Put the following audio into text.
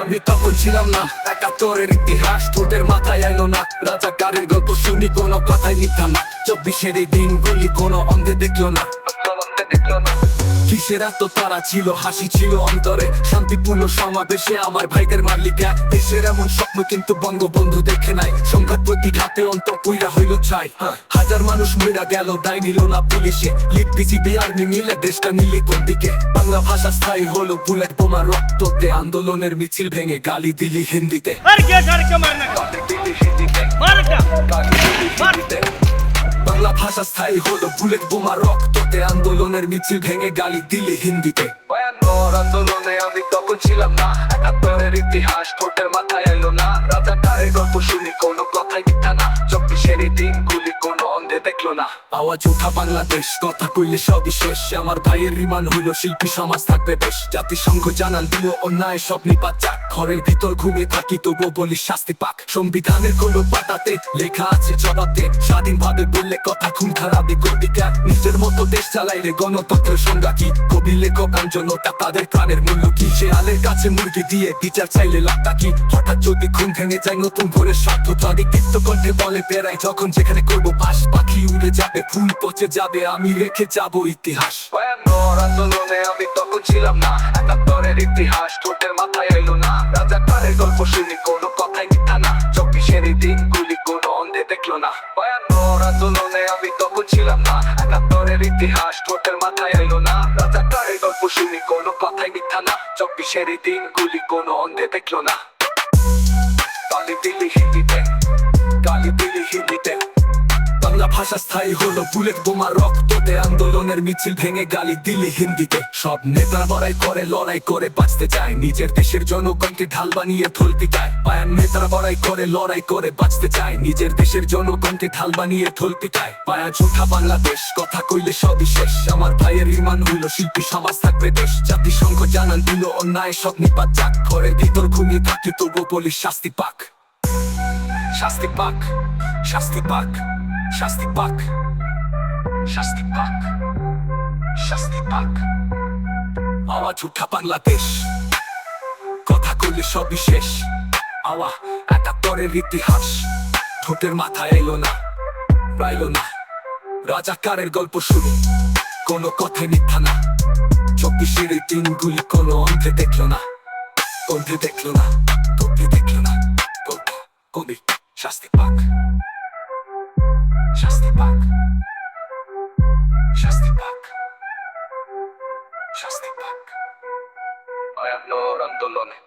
আমি তখন ছিলাম না একাত্তরের ইতিহাস মাথায় এলো না। রাজা কারের গল্প শুনি, কোনো কথাই নিতাম না। চব্বিশের এই দিনগুলি কোনো অন্ধে দেখল না। কিসের এত তারা ছিল, হাসি ছিল অন্তরে। শান্তিপূর্ণ সমাবেশে আমার ভাইদের মালিকা দেশের এমন স্বপ্ন কিন্তু বঙ্গবন্ধু দেখে নাই। সংঘাত প্রতিঘাতে অন্ত পুইরা হইল চাই হাজার মানুষ মেরা গেল দায় নিল না পুলিশে। লিপ বিসিবি মিলে দেশটা নিলিপর দিকে বাংলা ভাষা স্থায়ী হলো বুলেট বোমা রক্ততে। আন্দোলনের মিছিল ভেঙে গালি দিলি হিন্দিতে। বাংলা ভাষা স্থায়ী হলো বুলেট বোমা রক্ততে। আন্দোলনের মিছিল ভেঙে গালি দিলি হিন্দিতে। আন্দোলনে আমি তখন ছিলাম না। একাত্তরের ইতিহাস ঠোঁটের মাথায় এলো না। রাজা গল্প শুনি কোনো কথাই মিথ্যা না। চব্বিশের দিনগুলো দেখল না। আওয়াজ উঠা বাংলাদেশ, কথা কইলে সবই শেষ। আমার ভাইয়ের রিমান হইল শিল্পী সমাজ থাকবে বেশ। জাতিসংঘ জানান দিল, অন্যায় সব নিপাত ঘরের ভিতর ঘুমিয়ে থাকি, তবুও বলি শাস্তি পাক। সংবিধানের কোনো পাতাতে লেখা আছে জবাতে স্বাধীনভাবে বললে কথা খুন খারাপি গতিকা নিজের মতো দেশ চালাইলে গণতন্ত্রের সংজ্ঞা কি? কবি লেখক আঞ্জনতা তাদের প্রাণের মূল্য কি? সে আলের কাছে মুরগি দিয়ে বিচার চাইলে লাভটা কি? হঠাৎ যদি ঘুম ভেঙে যায় নতুন করে স্বার্থ তাদের কণ্ঠে বলে, বেড়াই যখন যেখানে করব বাস। পাখি উড়ে যাবে ফুল পচে যাবে, আমি রেখে যাব ইতিহাস। আন্দোলনে আমি তখন ছিলাম না, একাত্তরের ইতিহাস ঠোঁটের মাথায় এলো না। রাজা কারের গল্প শুনি কোনো কথাই মিথ্যা না, চব্বিশের দিনগুলি কোনো অন্ধে দেখল না। ভয়ানর আন্দোলনে আমি তখন ছিলাম না, একাত্তরের ইতিহাস ঠোঁটের মাথায় এলো না। রাজা গল্প শুনি কোনো কথাই মিথ্যা না দিনগুলি কোনো অন্ধে দেখল না। গালি দিলি হিন্দিতে, গালি দিলি হিন্দিতে। বাংলা ভাষা স্থায়ী হলো বুলেট বোমা, রক্ততে আন্দোলনের মিছিল ভেঙে গালি দিলি হিন্দিতে। সব নেতা লড়াই করে লড়াই করে বাঁচতে চায়। নিজের দেশের জনগণকে ঢাল বানিয়ে থল পিটায় পায়ান নেতারা লড়াই করে লড়াই করে বাঁচতে চায়। নিজের দেশের জনগণকে ঢাল বানিয়ে থল পিটায় পায়া ঝোঠা বাংলাদেশ, কথা কইলে সবই শেষ। আমার ভাইয়ের ইমান হইল শিল্পী, সমাজ থাকবে দেশ জাতিসংঘ জানান দিল অন্যায়, সব নিপাত যাক। ঘরের ভিতর ঘুমিয়ে থাকি তবু বলি শাস্তি পাক। শাস্তি পাক শাস্তি পাক। শাস্তি পাক শাস্তি পাক শাস্তি পাক আওয়াজ উঠা বাংলাদেশ কথা করলে সবই শেষ আওয়া একাত্তরের ইতিহাস ঠোঁটের মাথায় এলো না পাইলো না। রাজাকারের গল্প শুরু কোনো কথাই মিথ্যা না। চব্বিশের এই দিনগুলি কোনো অন্ধে দেখল না অন্ধে দেখল না কবি দেখল না। কবি কবি শাস্তি পাক। পাক। শাস্তি পাক। শাস্তি পাক। আন্দোলনে